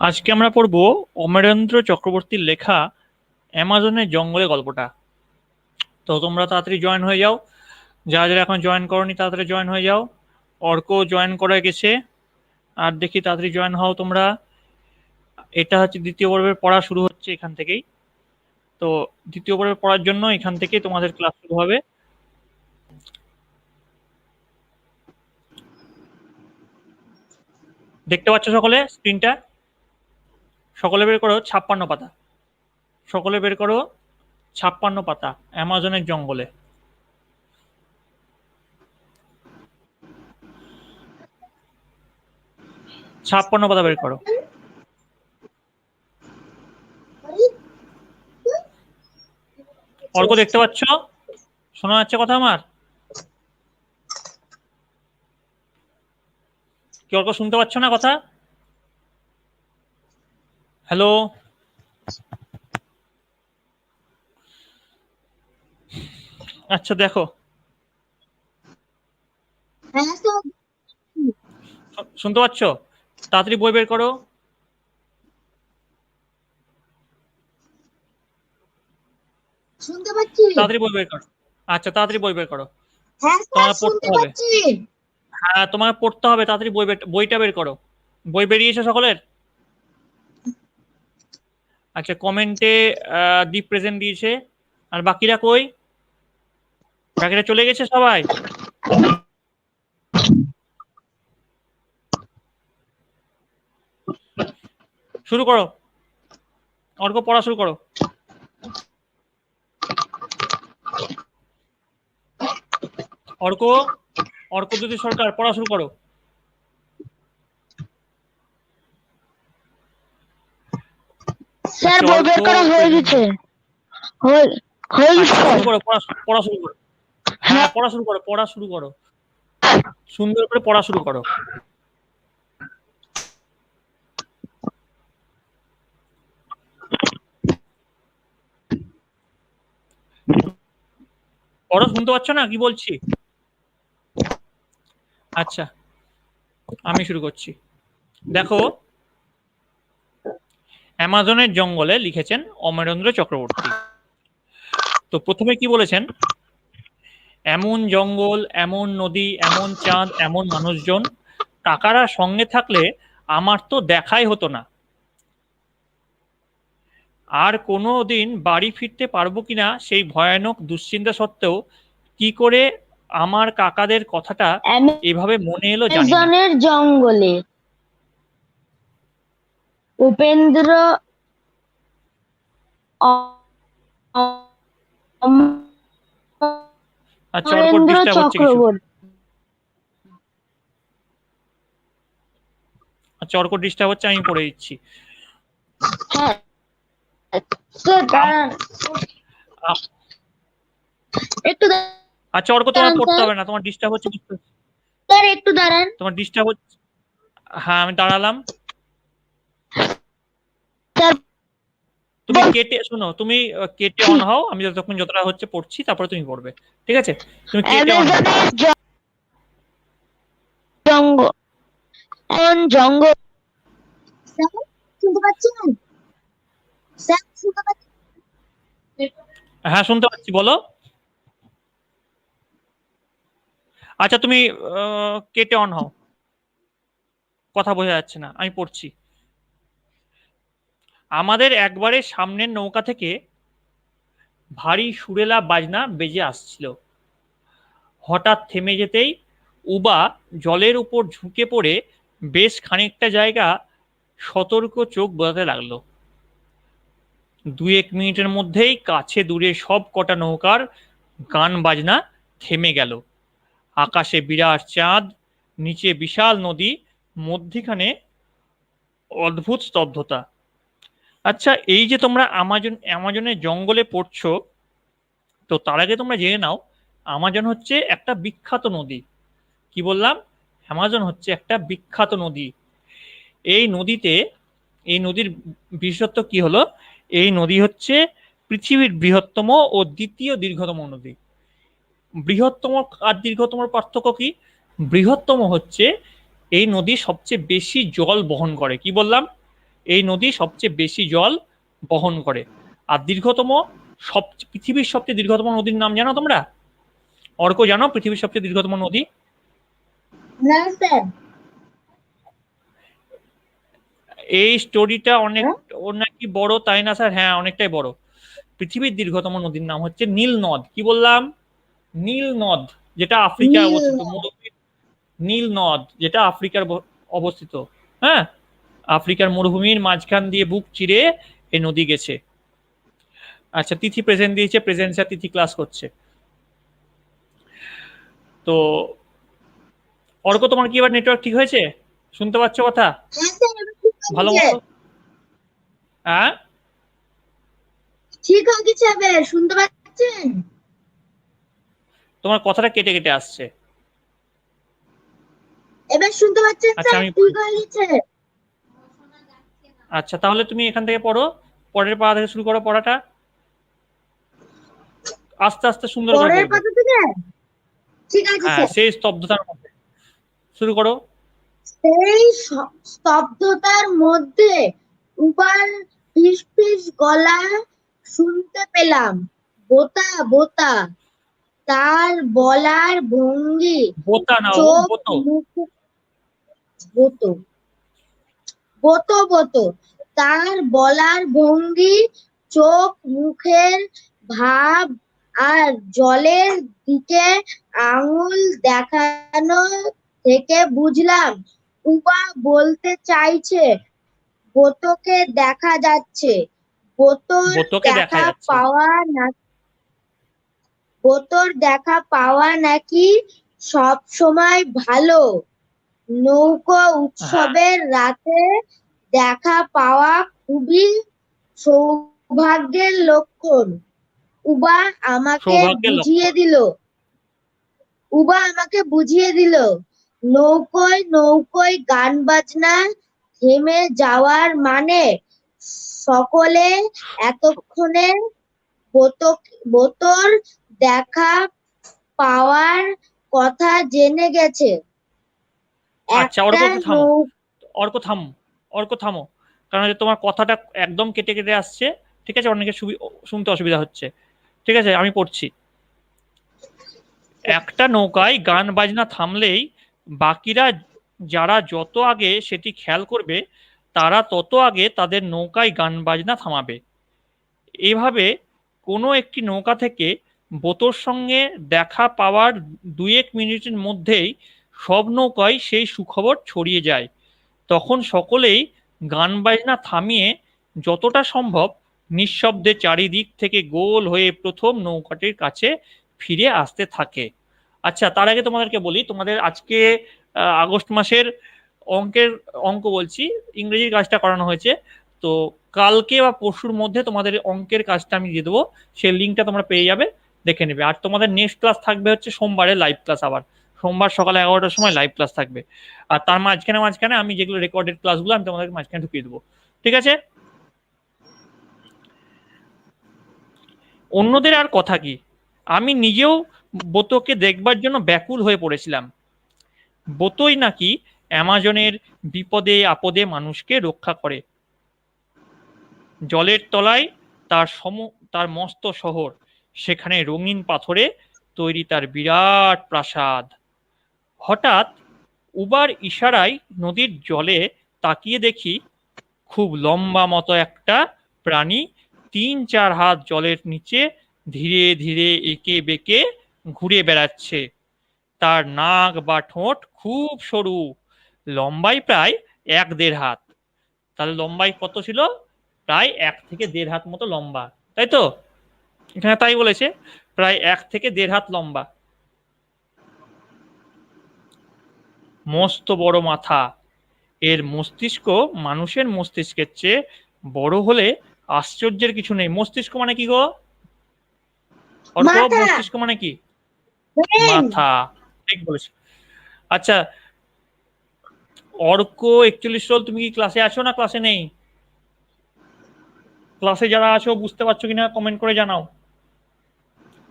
আজকে আমরা পড়ব অমরেন্দ্র চক্রবর্তীর লেখা অ্যামাজনের জঙ্গলে গল্পটা। তো তোমরা তাড়াতাড়ি জয়েন হয়ে যাও। যারা যারা এখন জয়েন করনি তাড়াতাড়ি জয়েন হয়ে যাও। অর্ক জয়েন করে গেছে। আর দেখি তাড়াতাড়ি জয়েন হও তোমরা। এটা হচ্ছে দ্বিতীয় পর্বের পড়া শুরু হচ্ছে এখান থেকেই। তো দ্বিতীয় পর্বের পড়ার জন্য এখান থেকে তোমাদের ক্লাস শুরু হবে। দেখতে পাচ্ছ সকলে স্ক্রিনটা সকলে বের করো ছাপ্পান্ন পাতা। সকলে বের করো ছাপ্পান্ন পাতা অ্যামাজনের জঙ্গলে। ছাপ্পান্ন পাতা বের করো। অর্ক, দেখতে পাচ্ছ? শোনা যাচ্ছে কথা আমার? কি অর্ক, শুনতে পাচ্ছ না কথা? হ্যালো? আচ্ছা দেখো। হ্যাঁ শুনতে পাচ্ছ? তাড়াতাড়ি বই বের করো। শুনতে পাচ্ছি। তাড়াতাড়ি বই বের করো। আচ্ছা তাড়াতাড়ি বই বের করো। হ্যাঁ তোমার পড়তে হবে। হ্যাঁ তোমাকে পড়তে হবে। তাড়াতাড়ি বই বইটা বের করো। বই বেরিয়েছে সকলের? আচ্ছা কমেন্টে দীপ প্রেজেন্ট দিয়েছে। আর বাকিরা কই? বাকিরা চলে গেছে সবাই? শুরু করো। অর্ক পড়া শুরু করো। অর্ক অর্ক যদি সরকার পড়া শুরু করো। বের করা হয়ে গেছে। হয়ে হয়ে আচ্ছা, গেছে পড়া পড়া শুরু করো। হ্যাঁ। পড়া শুরু করো পড়া শুরু করো। সুন্দর করে পড়া শুরু করো। পড়ো শুনতে পাচ্ছ না? কি বলছি? আচ্ছা আমি শুরু করছি। দেখো অ্যামাজনের জঙ্গলে লিখেছেন অমরেন্দ্র চক্রবর্তী। তো প্রথমে কি বলেছেন? এমন জঙ্গল এমন নদী এমন চাঁদ এমন মানুষজন কাকারা সঙ্গে থাকলে আমার তো দেখাই হতো না। আর কোনো দিন বাড়ি ফিরতে পারব কিনা সেই ভয়ানক দুশ্চিন্তা সত্ত্বেও কি করে আমার কাকাদের কথাটা এভাবে মনে এলো জানি জঙ্গলে উপেন্দ্র আচ্ছা অমরেন্দ্র ডিস্টার্ব হচ্ছে চক্রবর্তী। আচ্ছা অর্ক ডিস্টার্ব হচ্ছে আমি পড়ে দিচ্ছি। হ্যাঁ স্যার দাঁড়ান। আ- একটু আচ্ছা অর্ক তোমার পড়তে হবে না তোমার ডিস্টার্ব হচ্ছে স্যার একটু দাঁড়ান। তোমার ডিস্টার্ব হচ্ছে হ্যাঁ আমি দাঁড়ালাম স্যার তুমি কেটে শোনো তুমি কেটে অন হও আমি যতক্ষণ যতটা হচ্ছে পড়ছি তারপরে তুমি পড়বে ঠিক আছে? তুমি কেটে অন জঙ্গল জঙ্গল শুনতে পাচ্ছেন? শুনতে পাচ্ছেন? হ্যাঁ শুনতে পাচ্ছি বলো। আচ্ছা তুমি কেটে অন হও। কথা বোঝা যাচ্ছে না আমি পড়ছি। আমাদের একবারে সামনের নৌকা থেকে ভারী সুরেলা বাজনা বেজে আসছিল। হঠাৎ থেমে যেতেই উবা জলের উপর ঝুঁকে পড়ে বেশ খানিকটা জায়গা সতর্ক চোখ বোঝাতে লাগল। দু এক মিনিটের মধ্যেই কাছে দূরে সব কটা নৌকার গান বাজনা থেমে গেল। আকাশে বিরাট চাঁদ, নিচে বিশাল নদী, মধ্যিখানে অদ্ভুত স্তব্ধতা। আচ্ছা এই যে তোমরা আমাজন অ্যামাজনের জঙ্গলে পড়ছো, তো তার আগে তোমরা জেনে নাও আমাজন হচ্ছে একটা বিখ্যাত নদী। কি বললাম? অ্যামাজন হচ্ছে একটা বিখ্যাত নদী। এই নদীতে, এই নদীর বিশেষত্ব কি হলো? এই নদী হচ্ছে পৃথিবীর বৃহত্তম ও দ্বিতীয় দীর্ঘতম নদী। বৃহত্তম আর দীর্ঘতম পার্থক্য কি? বৃহত্তম হচ্ছে এই নদী সবচেয়ে বেশি জল বহন করে। কি বললাম? এই নদী সবচেয়ে বেশি জল বহন করে। আর দীর্ঘতম সব পৃথিবীর সবচেয়ে দীর্ঘতম নদীর নাম জানো তোমরা? অর্ক জানো পৃথিবীর সবচেয়ে দীর্ঘতম নদী? এই স্টোরিটা অনেক ও নাকি বড় তাই না স্যার? হ্যাঁ অনেকটাই বড়। পৃথিবীর দীর্ঘতম নদীর নাম হচ্ছে নীল নদ কি বললাম? নীল নদ যেটা আফ্রিকায় অবস্থিত। নীল নদ যেটা আফ্রিকার অবস্থিত। হ্যাঁ? আফ্রিকার মরুভূমির মাঝখান দিয়ে বুক চিরে এই নদী গেছে। আচ্ছা তিথি প্রেজেন্ট দিয়েছে প্রেজেন্সা তিথি ক্লাস করছে। তো অর্ক তোমার কি এবার নেটওয়ার্ক ঠিক হয়েছে? শুনতে পাচ্ছ কথা? হ্যাঁ ভালো মতো? হ্যাঁ? ঠিক হয়ে গেছে এবার শুনতে পাচ্ছেন? তোমার কথাটা কেটে কেটে আসছে। এবার শুনতে পাচ্ছেন আচ্ছা, স্যার ঠিক হয়ে গেছে। আচ্ছা তাহলে তুমি এখান থেকে পড়ো। পরের পাড়া থেকে শুরু করো পড়াটা। আস্তে আস্তে সুন্দর করে ঠিক আছে হ্যাঁ সেই স্তব্ধতার মধ্যে। শুরু করো। সেই স্তব্ধতার মধ্যে ফিস ফিস গলা শুনতে পেলাম। বোতা বোতা। তার বলার ভঙ্গি। বোতা না বোতো। বোতো। বোতো বোতো তার বলার ভঙ্গি চোখ মুখের ভাব আর জলের দিকে আঙুল দেখানো থেকে বুঝলাম উবা বলতে চাইছে বোতকে দেখা যাচ্ছে বোতর দেখা দেখা পাওয়া না বোতর দেখা পাওয়া নাকি সব সময় ভালো? নৌকো উৎসবের রাতে দেখা পাওয়া খুবই সৌভাগ্যের লক্ষণ। উবা আমাকে বুঝিয়ে দিল। উবা আমাকে বুঝিয়ে দিল নৌকোয় নৌকোয় গান বাজনা থেমে যাওয়ার মানে সকলে এতক্ষণে বোতর দেখা পাওয়ার কথা জেনে গেছে। আচ্ছা, অর্ক থামো। অর্ক থামো অর্ক থামো। কারণ তোমার কথাটা একদম কেটে কেটে আসছে ঠিক আছে? অনেকে শুনতে অসুবিধা হচ্ছে। ঠিক আছে? আমি পড়ছি। একটা নৌকায় গান বাজনা থামলেই বাকিরা যারা যত আগে সেটি খেয়াল করবে তারা তত আগে তাদের নৌকায় গান বাজনা থামাবে। এভাবে কোনো একটি নৌকা থেকে বোতর সঙ্গে দেখা পাওয়ার দুই এক মিনিটের মধ্যেই সব নৌকায় সেই সুখবর ছড়িয়ে যায়। তখন সকলেই গান বাজনা থামিয়ে যতটা সম্ভব নিঃশব্দে চারিদিক থেকে গোল হয়ে প্রথম নৌকাটির কাছে ফিরে আসতে থাকে। আচ্ছা তার আগে তোমাদেরকে বলি, তোমাদের আজকে আগস্ট মাসের অঙ্কের অঙ্ক বলছি, ইংরেজির কাজটা করানো হয়েছে। তো কালকে বা পরশুর মধ্যে তোমাদের অঙ্কের কাজটা আমি দিয়ে দেবো। সেই লিঙ্কটা তোমরা পেয়ে যাবে, দেখে নেবে। আর তোমাদের নেক্সট ক্লাস থাকবে হচ্ছে সোমবারে, লাইভ ক্লাস আবার। সোমবার সকাল এগারোটার সময় লাইভ ক্লাস থাকবে। আর তার মাঝখানে মাঝখানে আমি যেগুলো রেকর্ডেড ক্লাসগুলো আমি তোমাদেরকে মাঝখানে ঢুকিয়ে দেবো। ঠিক আছে? অন্যদের আর কথা কি? আমি নিজেও বোতকে দেখবার জন্য ব্যাকুল হয়ে পড়েছিলাম। বোতই নাকি অ্যামাজনের বিপদে আপদে মানুষকে রক্ষা করে। জলের তলায় তার সম, তার মস্ত শহর, সেখানে রঙিন পাথরে তৈরি তার বিরাট প্রাসাদ। হঠাৎ উবার ইশারায় নদীর জলে তাকিয়ে দেখি খুব লম্বা মতো একটা প্রাণী তিন চার হাত জলের নিচে ধীরে ধীরে এঁকে বেঁকে ঘুরে বেড়াচ্ছে। তার নাক বা ঠোঁট খুব সরু লম্বাই প্রায় এক দেড় হাত। তাহলে লম্বাই কত ছিল? প্রায় এক থেকে দেড় হাত মতো লম্বা, তাই তো? এখানে তাই বলেছে, প্রায় এক থেকে দেড় হাত লম্বা। মস্ত বড় মাথা। এর মস্তিষ্ক মানুষের মস্তিষ্কের চেয়ে বড় হলে আশ্চর্যের কিছু নেই। মস্তিষ্ক মানে কি গো? মস্তিষ্ক মানে কি? মাথা। ঠিক বলেছ। আচ্ছা অর্ক একচল্লিশ রোল তুমি কি ক্লাসে আছো না ক্লাসে নেই? ক্লাসে যারা আছো বুঝতে পারছ কিনা কমেন্ট করে জানাও।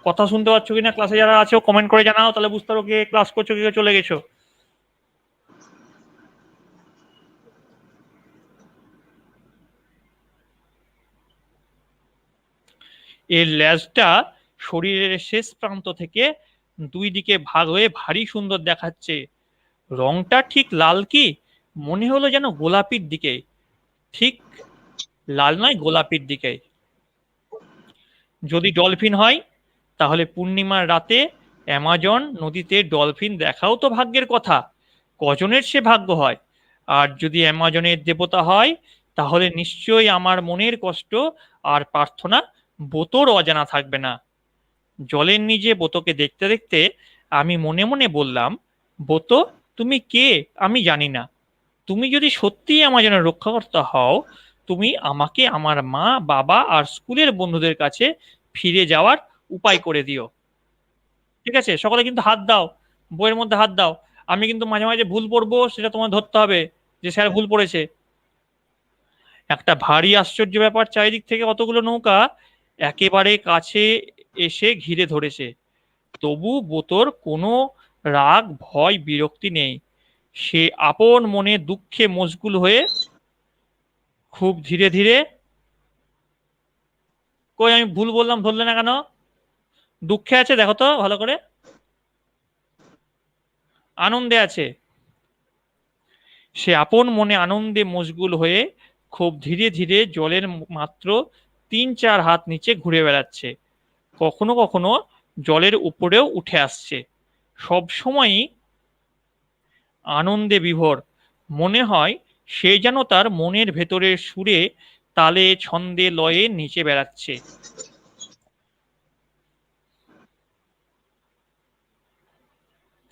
কথা শুনতে পাচ্ছ কিনা ক্লাসে যারা আছো কমেন্ট করে জানাও তাহলে বুঝতে পারো কে ক্লাস করছ কে চলে গেছো। এর ল্যাজটা শরীরের শেষ প্রান্ত থেকে দুই দিকে ভাগ হয়ে ভারী সুন্দর দেখাচ্ছে। রংটা ঠিক লাল কি? মনে হলো যেন গোলাপির দিকে। ঠিক লাল নয়, গোলাপির দিকে। যদি ডলফিন হয়, তাহলে পূর্ণিমার রাতে অ্যামাজন নদীতে ডলফিন দেখাও তো ভাগ্যের কথা। কজনের সে ভাগ্য হয়? আর যদি অ্যামাজনের দেবতা হয়, তাহলে নিশ্চয়ই আমার মনের কষ্ট আর প্রার্থনা বোতর অজানা থাকবে না। জলের নিচে বোতকে দেখতে দেখতে আমি মনে মনে বললাম, বোতো, তুমি কে? আমি জানি না। তুমি যদি সত্যিই আমাজনের রক্ষাকর্তা হও, তুমি আমাকে আমার মা, বাবা আর স্কুলের বন্ধুদের কাছে ফিরে যাওয়ার উপায় করে দিও। ঠিক আছে? সকলে কিন্তু হাত দাও, বইয়ের মধ্যে হাত দাও। আমি কিন্তু মাঝে মাঝে ভুল পড়ব, সেটা তোমার ধরতে হবে যে স্যার ভুল পড়েছে। একটা ভারী আশ্চর্য ব্যাপার, চারিদিক থেকে অতগুলো নৌকা একেবারে কাছে এসে ঘিরে ধরেছে। তবু বোতর কোনো রাগ, ভয়, বিরক্তি নেই। সে আপন মনে দুঃখে মশগুল হয়ে খুব ধীরে ধীরে, কই, আমি ভুল বললাম, ধরলে না কেন? দুঃখে আছে, দেখো তো, ভালো করে। আনন্দে আছে। সে আপন মনে আনন্দে মশগুল হয়ে খুব ধীরে ধীরে জলের মাত্র তিন চার হাত নিচে ঘুরে বেড়াচ্ছে। কখনো কখনো জলের উপরেও উঠে আসছে। সব সময়ই আনন্দে বিভোর। মনে হয় সে যেন তার মনের ভেতরের সুরে তালে ছন্দে লয়ে নিচে বেড়াচ্ছে।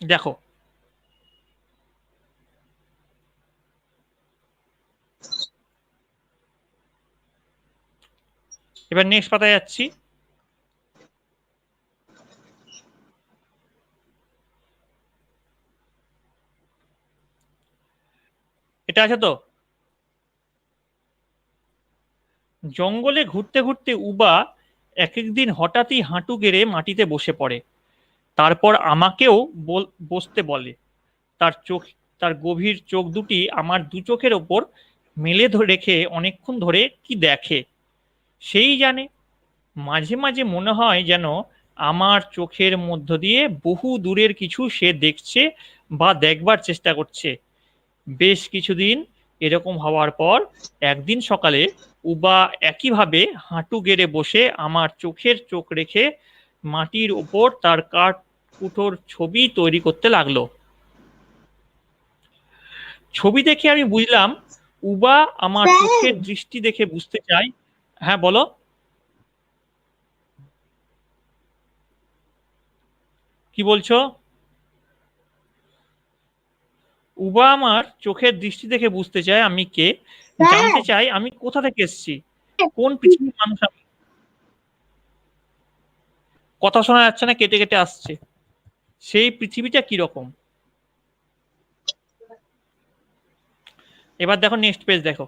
দেখো এবার নেক্সট পাতায় যাচ্ছি। এটা আছে তো? জঙ্গলে ঘুরতে ঘুরতে উবা এক একদিন হঠাৎই হাঁটু গেড়ে মাটিতে বসে পড়ে। তারপর আমাকেও বসতে বলে। তার চোখ তার গভীর চোখ দুটি আমার দু চোখের ওপর মেলে রেখে অনেকক্ষণ ধরে কি দেখে? সেই জানে। মাঝে মাঝে মনে হয় যেন আমার চোখের মধ্য দিয়ে বহু দূরের কিছু সে দেখছে বা দেখবার চেষ্টা করছে। বেশ কিছুদিন এরকম হওয়ার পর একদিন সকালে উবা একইভাবে হাঁটু গেড়ে বসে আমার চোখের চোখ রেখে মাটির ওপর তার কাঠ কুটোর ছবি তৈরি করতে লাগল। ছবি দেখে আমি বুঝলাম উবা আমার চোখের দৃষ্টি দেখে বুঝতে চাই হ্যাঁ বলো। কি বলছো? উবা আমার চোখের দৃষ্টি দেখে বুঝতে চায় আমি কে। জানতে চাই আমি কোথা থেকে এসেছি। কোন পৃথিবীর মানুষ আমি? কথা শোনা যাচ্ছে না কেটে কেটে আসছে। সেই পৃথিবীটা কীরকম? এবার দেখো নেক্সট পেজ দেখো।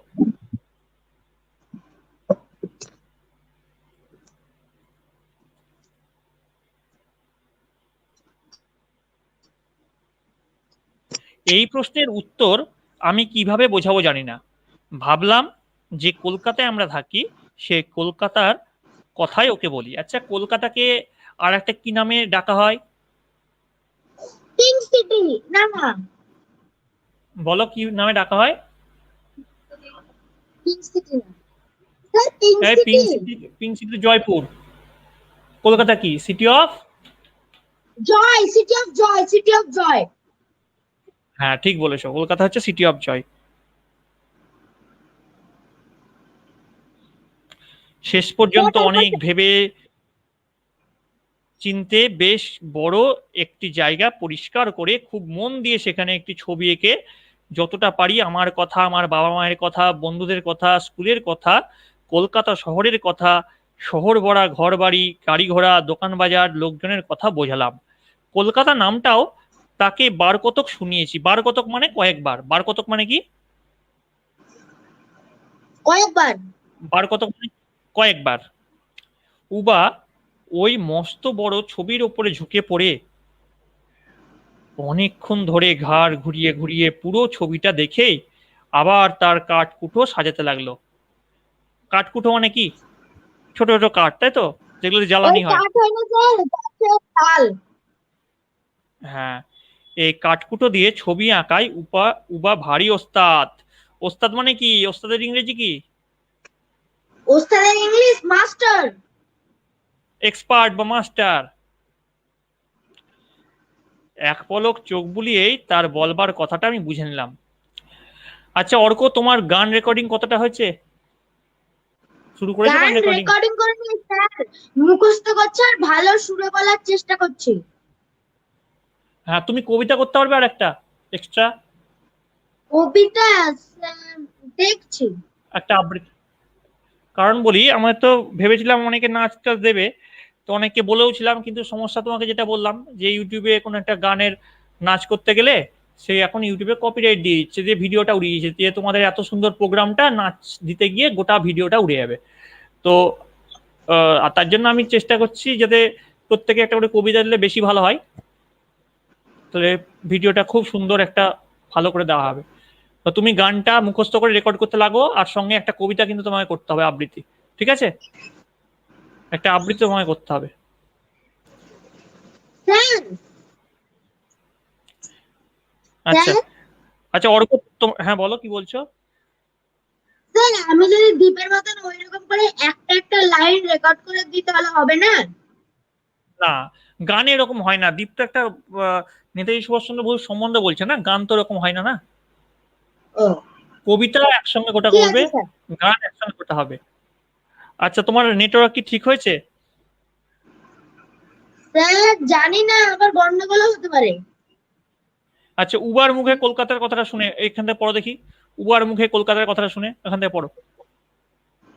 এই প্রশ্নের উত্তর আমি কীভাবে বোঝাবো জানি না। ভাবলাম যে কলকাতায় আমরা থাকি সে কলকাতার কথাই ওকে বলি। আচ্ছা কলকাতাকে আর একটা কি নামে ডাকা হয়? বলো কি নামে ডাকা হয়? পিঙ্ক সিটি জয়পুর কলকাতা কি? City of joy city of joy city of joy হ্যাঁ ঠিক বলেছ। কলকাতা হচ্ছে সিটি অফ জয় শেষ পর্যন্ত অনেক ভেবে চিনতে বেশ বড় একটি জায়গা পরিষ্কার করে খুব মন দিয়ে সেখানে একটি ছবি এঁকে যতটা পারি আমার কথা আমার বাবা মায়ের কথা বন্ধুদের কথা স্কুলের কথা কলকাতা শহরের কথা শহর ভরা ঘর বাড়ি গাড়ি ঘোড়া দোকান বাজার লোকজনের কথা বোঝালাম। কলকাতা নামটাও তাকে বার কতক শুনিয়েছি। বার কতক মানে কয়েকবার। বার কতক মানে কি? কয়েকবার। বার কতক মানে কয়েকবার। উবা ওই মস্ত বড় ছবির ওপরে ঝুঁকে পড়ে অনেকক্ষণ ধরে ঘাড় ঘুরিয়ে ঘুরিয়ে পুরো ছবিটা দেখে আবার তার কাঠকুটো সাজাতে লাগল। কাঠকুটো মানে কি? ছোট ছোট কাঠ তাই তো? যেগুলো জ্বালানি হয়। হ্যাঁ। এই কাঠকুটো দিয়ে ছবি আঁকায় উপা উবা ভারী ওস্তাদ। ওস্তাদ মানে কি? ওস্তাদের ইংরেজি কি? ওস্তাদের ইংলিশ মাস্টার। এক্সপার্ট বা মাস্টার। এক পলক চোখ বুলিয়েই তার বলবার কথাটা আমি বুঝে নিলাম। আচ্ছা অর্ক তোমার গান রেকর্ডিং কতটা হয়েছে? শুরু করেছ গান রেকর্ডিং? করে মুখস্থ করছে আর ভালো সুরে বলার চেষ্টা করছে। হ্যাঁ তুমি কবিতা করতে পারবে আর একটা এক্সট্রা কবিতা দেখছি। একটা আবৃত্তি কারণ বলি আমরা তো ভেবেছিলাম অনেকে নাচ টাচ দেবে তো অনেককে বলেও ছিলাম কিন্তু সমস্যা তোমাকে যেটা বললাম যে ইউটিউবে কোনো একটা গানের নাচ করতে গেলে সে এখন ইউটিউবে কপিরাইট দিয়ে দিচ্ছে যে ভিডিওটা উড়িয়ে দিচ্ছে যে তোমাদের এত সুন্দর প্রোগ্রামটা নাচ দিতে গিয়ে গোটা ভিডিওটা উড়ে যাবে। তো আর তার জন্য আমি চেষ্টা করছি যাতে প্রত্যেকে একটা করে কবিতা দিলে বেশি ভালো হয়। তাহলে ভিডিওটা খুব সুন্দর একটা ভালো করে দেওয়া হবে। তো তুমি গানটা মুখস্থ করে রেকর্ড করতে লাগো আর সঙ্গে একটা কবিতা কিন্তু তোমাকে করতে হবে আবৃত্তি। ঠিক আছে? একটা আবৃত্তি তোমাকে করতে হবে। আচ্ছা। আচ্ছা অর্ক হ্যাঁ বলো কি বলছো? স্যার আমি যদি দ্বীপের মতন ওইরকম করে একটা একটা লাইন রেকর্ড করে দিই তাহলে হবে না? না। গান এরকম হয় না। দীপ তো একটা নেতাজি সুভাষচন্দ্র বসু সম্বন্ধে বলছে না? গান তো এরকম হয় না না? কবিতা একসঙ্গে গোটা করবে? গান একসঙ্গে গোটা হবে। আচ্ছা তোমার নেটওয়ার্ক কি ঠিক হয়েছে? জানি না আবার গন্ডগোলও হতে পারে। আচ্ছা উবার মুখে কলকাতার কথাটা শুনে এখান থেকে পড়ো দেখি। উবার মুখে কলকাতার কথাটা শুনে এখান থেকে পড়ো।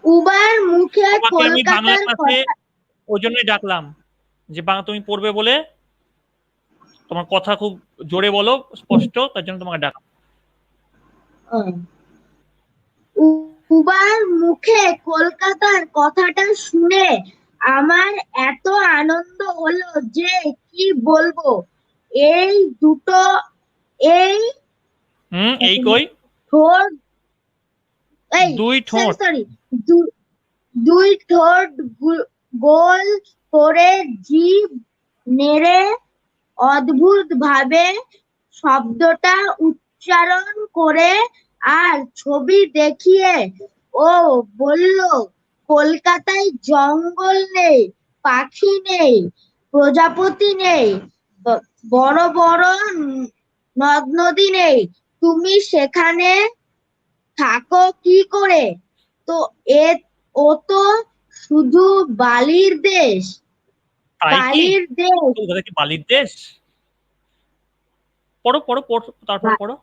উবার মুখে কলকাতার কথা ওই জন্যই ডাকলাম। যে বাংলা তুমি পড়বে বলে তোমার কথা খুব জোরে বলো স্পষ্ট তার জন্য তোমাকে ডাক। উবার মুখে কলকাতার কথাটা শুনে আমার এত আনন্দ হলো যে কি বলব? এই দুটো এই হুম এই কই? ঠোঁট এই দুই ঠোঁট। সরি দুই ঠোঁট গোল করে জিভ নেড়ে অদ্ভুত ভাবে শব্দটা উচ্চারণ করে আর ছবি দেখিয়ে, ও বলল, কলকাতায় জঙ্গল নেই, পাখি নেই, প্রজাপতি নেই বড় বড় নদ নদী নেই, তুমি সেখানে থাকো কি করে? তো এ, ও তো শুধু বালির দেশ বালির দেশ। কলকাতা কি বালির দেশ? পড়ো পড়ো পড়ো তারপর পড়ো।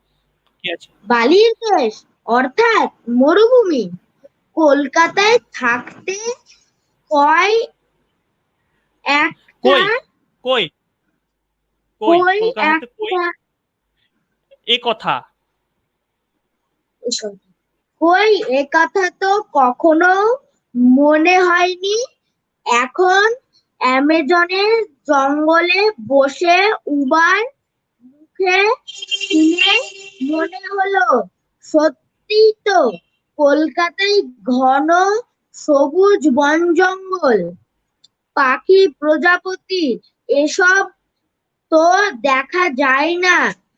কি আছে? বালির দেশ অর্থাৎ মরুভূমি। কলকাতায় থাকতে কয় একটা কই? কই? এ কথা। কই? এ কথা তো কখনো মনে হয়নি। এখন অ্যামাজনের জঙ্গলে বসে উবার মুখে শুনে মনে হলো, সত্যি তো কলকাতায় ঘন সবুজ বন জঙ্গল। পাখি, প্রজাপতি, এসব তো দেখা যায় না।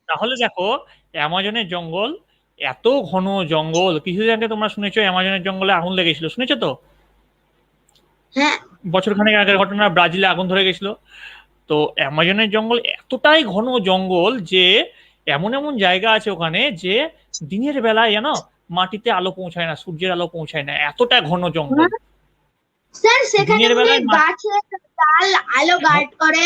তাহলে দেখো, অ্যামাজনের জঙ্গল এত ঘন জঙ্গল কিছুদিন আগে তোমরা শুনেছো অ্যামাজনের জঙ্গলে আগুন লেগেছিল শুনেছো তো? হ্যাঁ। বছর খানেক আগের ঘটনা ব্রাজিলে আগুন ধরে গেছিল। তো অ্যামাজনের জঙ্গল এতটাই ঘন জঙ্গল যে এমন এমন জায়গা আছে ওখানে যে দিনের বেলায় জানো মাটিতে আলো পৌঁছায় না সূর্যের আলো পৌঁছায় না এতটা ঘন জঙ্গল। স্যার সেখানে গাছের ডাল আলো গার্ড করে।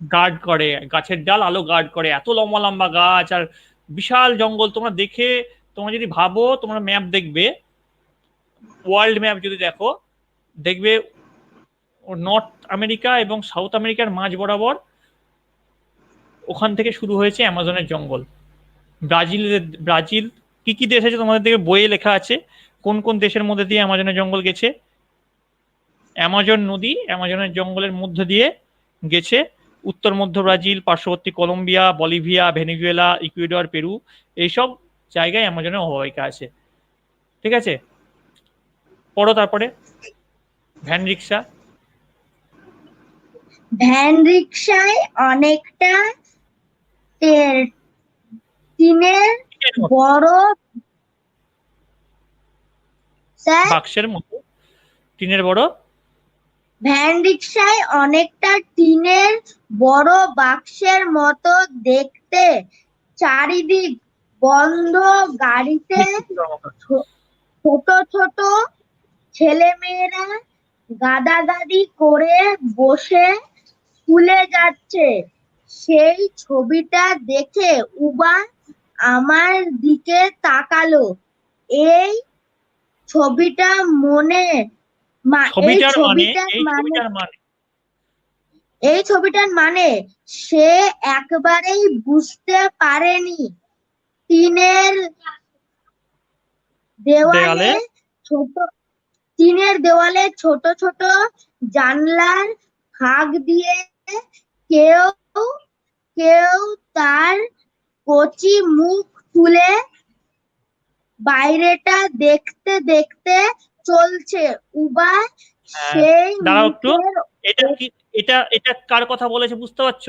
গার্ড করে গাছের ডাল আলো গার্ড করে এত লম্বা লম্বা গাছ আর বিশাল জঙ্গল, তোমরা দেখে, তোমরা যদি ভাবো, তোমরা ম্যাপ দেখবে ওয়ার্ল্ড ম্যাপ যদি দেখো, দেখবে নর্থ আমেরিকা এবং সাউথ আমেরিকার মাঝ বরাবর ওখান থেকে শুরু হয়েছে অ্যামাজনের জঙ্গল। ব্রাজিল ব্রাজিল, কি কি দেশ আছে তোমাদের দিকে বইয়ে লেখা আছে? কোন কোন দেশের মধ্যে দিয়ে অ্যামাজনের জঙ্গল গেছে? অ্যামাজন নদী অ্যামাজনের জঙ্গলের মধ্যে দিয়ে গেছে। উত্তর মধ্য ব্রাজিল পার্শ্ববর্তী Colombia Bolivia Venezuela Ecuador Peru এইসব জায়গায় অ্যামাজনের অববাহিকা আছে। ঠিক আছে? পড়ো তারপরে। Van rickshaw. ভ্যান রিক্সায় অনেকটা টিনের বড় বাক্সের মতো। টিনের বড় ভ্যান রিক্সায় অনেকটা টিনের বড় বাক্সের মতো দেখতে। চারিদিক বন্ধ, গাড়িতে ছোট ছোট ছেলেমেয়েরা গাদাগাদি করে বসে স্কুলে যাচ্ছে। সেই ছবিটা দেখে উবা আমার দিকে তাকালো। এই ছবিটা মনে ছবিটার মানে এই মানে ছবিটার মানে এই ছবিটার মানে সে একবারেই বুঝতে পারেনি টিনের দেওয়ালে দেওয়ালে? ছোট টিনের দেওয়ালে ছোট ছোট জানলার ফাঁক দিয়ে কেউ কেউ তার কচি মুখ তুলে বাইরেটা দেখতে দেখতে চলছে। উবা হ্যাঁ, সেই দাঁড়াও একটু। এটা কি এটা এটা কার কথা বলেছে বুঝতে পারছ?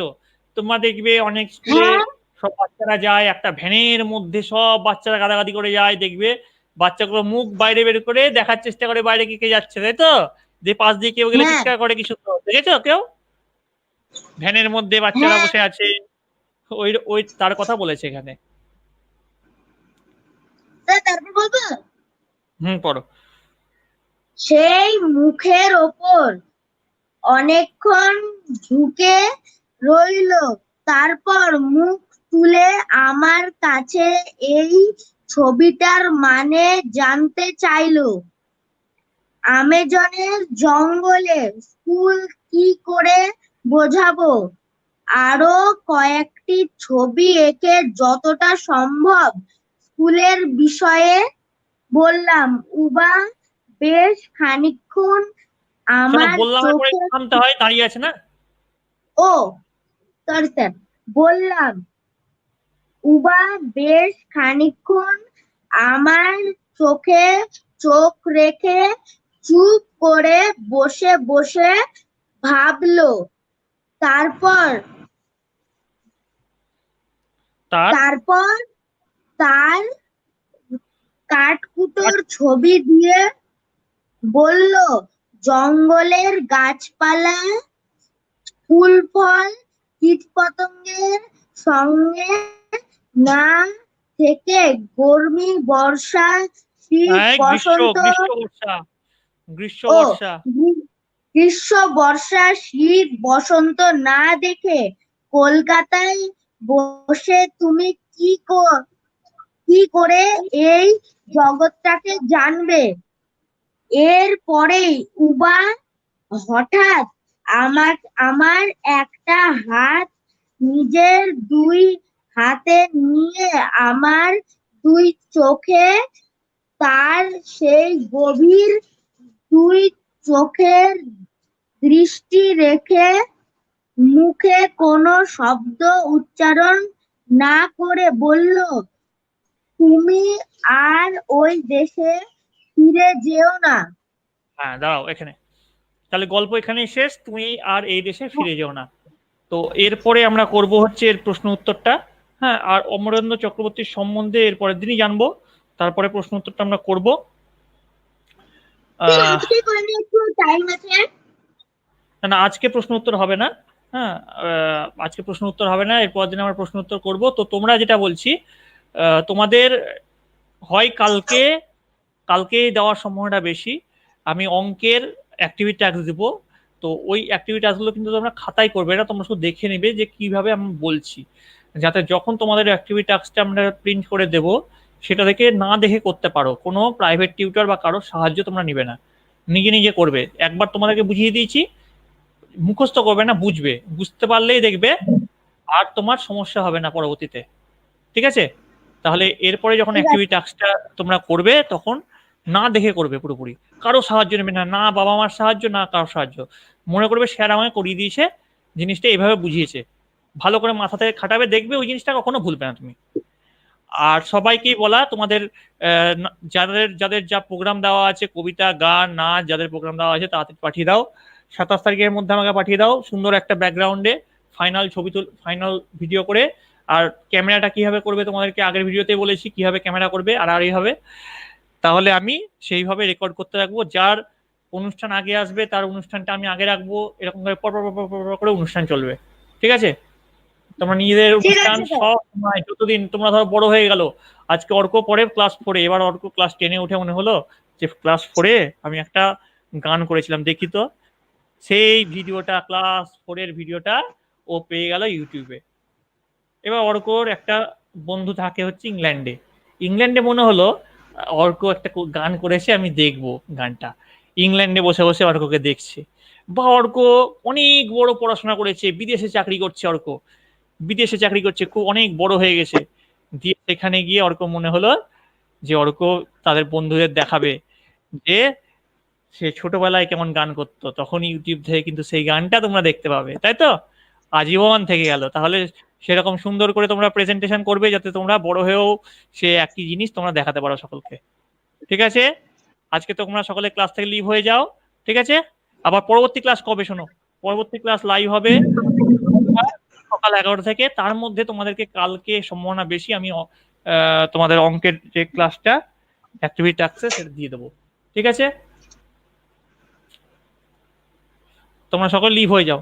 তোমরা দেখবে অনেক স্কুলে হ্যাঁ। সব বাচ্চারা যায় একটা ভ্যানের মধ্যে সব বাচ্চারা গাদাগাদি করে যায় দেখবে? বাচ্চাগুলো মুখ বাইরে বের করে দেখার চেষ্টা করে বাইরে কি কে যাচ্ছে তাই তো? যে পাশ দিয়ে কেউ গেলে হ্যাঁ। চিৎকার করে কি সুন্দর দেখেছ কেউ? ভ্যানের মধ্যে বাচ্চারা। বসে আছে। ওই ওই তার কথা বলেছে এখানে। তারপর বলব? হুম পড়ো। সেই মুখের ওপর অনেকক্ষণ ঝুঁকে রইল। তারপর মুখ তুলে আমার কাছে এই ছবিটার মানে জানতে চাইলো, আমেজনের জঙ্গলে স্কুল কি করে বোঝাবো? আরও কয়েকটি ছবি এঁকে যতটা সম্ভব স্কুলের বিষয়ে বললাম, উবা বেশ খানিকক্ষণ আমার বললাম থামতে হয় দাঁড়িয়ে আছে না? ও সরি স্যার বললাম। উবা বেশ খানিকক্ষণ আমার চোখে চোখ রেখে চুপ করে বসে বসে ভাবলো। তারপর তারপর তার কাঠকুটোর ছবি দিয়ে বলল জঙ্গলের গাছপালা ফুল ফল কীট পতঙ্গের সঙ্গে না থেকে গরমি বর্ষা শীত গ্রীষ্ম বসন্ত গ্রীষ্ম বর্ষা গ্রীষ্ম বর্ষা। গ্রী- গ্রীষ্ম বর্ষা শীত বসন্ত না দেখে কলকাতায় বসে তুমি কি কি করে এই জগৎটাকে জানবে? এরপরেই উবা হঠাৎ আমার আমার একটা হাত নিজের দুই হাতে নিয়ে আমার দুই চোখে, তার সেই গভীর দুই চোখের দৃষ্টি রেখে মুখে কোনো শব্দ উচ্চারণ না করে বলল, তুমি আর ওই দেশে ফিরে যেও না। হ্যাঁ দাঁড়াও এখানে। তাহলে গল্প এখানেই শেষ তুমি আর এই দেশে ফিরে যেও না। তো এরপরে আমরা করব হচ্ছে এর প্রশ্ন উত্তরটা। হ্যাঁ আর অমরেন্দ্র চক্রবর্তীর সম্বন্ধে এর পরের দিনই জানব। তারপরে প্রশ্ন উত্তরটা আমরা করব। না না আজকে প্রশ্ন উত্তর হবে না। হ্যাঁ আজকে প্রশ্ন উত্তর হবে না এরপর দিন আমরা প্রশ্ন উত্তর করব। তো তোমরা যেটা বলছি আহ, তোমাদের হয় কালকে কালকে দেওয়ার সম্ভাবনাটা বেশি। আমি অঙ্কের অ্যাক্টিভিটি ট্যাক্স দিব। তো ওই অ্যাক্টিভিটি ট্যাক্সগুলো কিন্তু তোমরা খাতায় করবে। এটা তোমরা শুধু দেখে নেবে যে কীভাবে আমি বলছি। যাতে যখন তোমাদের অ্যাক্টিভিটি ট্যাক্সটা আমরা প্রিন্ট করে দেব সেটা থেকে না দেখে করতে পারো। কোনো প্রাইভেট টিউটর বা কারও সাহায্য তোমরা নিবে না। নিজে নিজে করবে। একবার তোমাদেরকে বুঝিয়ে দিয়েছি। মুখস্থ করবে না বুঝবে। বুঝতে পারলেই দেখবে আর তোমার সমস্যা হবে না পরবর্তীতে। ঠিক আছে? তাহলে এরপরে যখন। অ্যাক্টিভিটি টাস্কটা তোমরা করবে তখন না দেখে করবে পুরোপুরি। কারও সাহায্য নেবে না না বাবা মার সাহায্য, না কারও সাহায্য। মনে করবে স্যার আমাকে করিয়ে দিয়েছে, জিনিসটা এইভাবে বুঝিয়েছে। ভালো করে মাথা থেকে খাটাবে, দেখবে ওই জিনিসটা কখনো ভুলবে না তুমি। আর সবাইকেই বলা, তোমাদের যাদের যাদের যা প্রোগ্রাম দেওয়া আছে, কবিতা, গান, নাচ, যাদের প্রোগ্রাম দেওয়া আছে তাড়াতাড়ি পাঠিয়ে দাও। সাতাশ তারিখের মধ্যে আমাকে পাঠিয়ে দাও, সুন্দর একটা ব্যাকগ্রাউন্ডে ফাইনাল ছবি তুল ফাইনাল ভিডিও করে। আর ক্যামেরাটা কীভাবে করবে তোমাদেরকে আগের ভিডিওতে বলেছি, কীভাবে ক্যামেরা করবে, আর আর এইভাবে। তাহলে আমি সেইভাবে রেকর্ড করতে রাখব। যার অনুষ্ঠান আগে আসবে তার অনুষ্ঠানটা আমি আগে রাখব। এরকম করে পর পর পর করে অনুষ্ঠান চলবে। ঠিক আছে? তোমরা নিজেদের অনুষ্ঠান। সব সময় যতদিন তোমরা ধরো বড় হয়ে গেল আজকে অর্ক পরে ক্লাস ফোরে এবার অর্ক ক্লাস টেনে উঠে মনে হলো যে ক্লাস ফোরে আমি একটা গান করেছিলাম দেখি তো। সেই ভিডিওটা ক্লাস ফোরের ভিডিওটা ও পেয়ে গেল ইউটিউবে এবার অর্কর একটা বন্ধু থাকে হচ্ছে ইংল্যান্ডে। ইংল্যান্ডে মনে হলো অর্ক একটা গান করেছে, আমি দেখব গানটা। ইংল্যান্ডে বসে বসে অর্ককে দেখছে। বা অর্ক অনেক বড় পড়াশোনা করেছে, বিদেশে চাকরি করছে অর্ক। বিদেশে চাকরি করছে, খুব অনেক বড় হয়ে গেছে। দিয়ে সেখানে গিয়ে অর্ক মনে হলো যে অর্ক তাদের বন্ধুদের দেখাবে যে সে ছোটবেলায় কেমন গান করতো। তখন ইউটিউব থেকে কিন্তু সেই গানটা তোমরা দেখতে পাবে, তাই তো? আজীবন থেকে গেল। তাহলে সেরকম সুন্দর করে তোমরা প্রেজেন্টেশন করবে যাতে তোমরা বড় হয়েও সে একই জিনিস তোমরা দেখাতে পারো সকলকে। ঠিক আছে? আজকে তোমরা সকলে ক্লাস থেকে লিভ হয়ে যাও, ঠিক আছে? আবার পরবর্তী ক্লাস কবে শোনো? পরবর্তী ক্লাস লাইভ হবে সকাল এগারোটা থেকে। তার মধ্যে তোমাদেরকে কালকে সম্ভাবনা বেশি, আমি তোমাদের অঙ্কের যে ক্লাসটা অ্যাক্টিভিটি টাস্কে সেটা দিয়ে দেবো। ঠিক আছে? তোমরা সকল লিভ হয়ে যাও।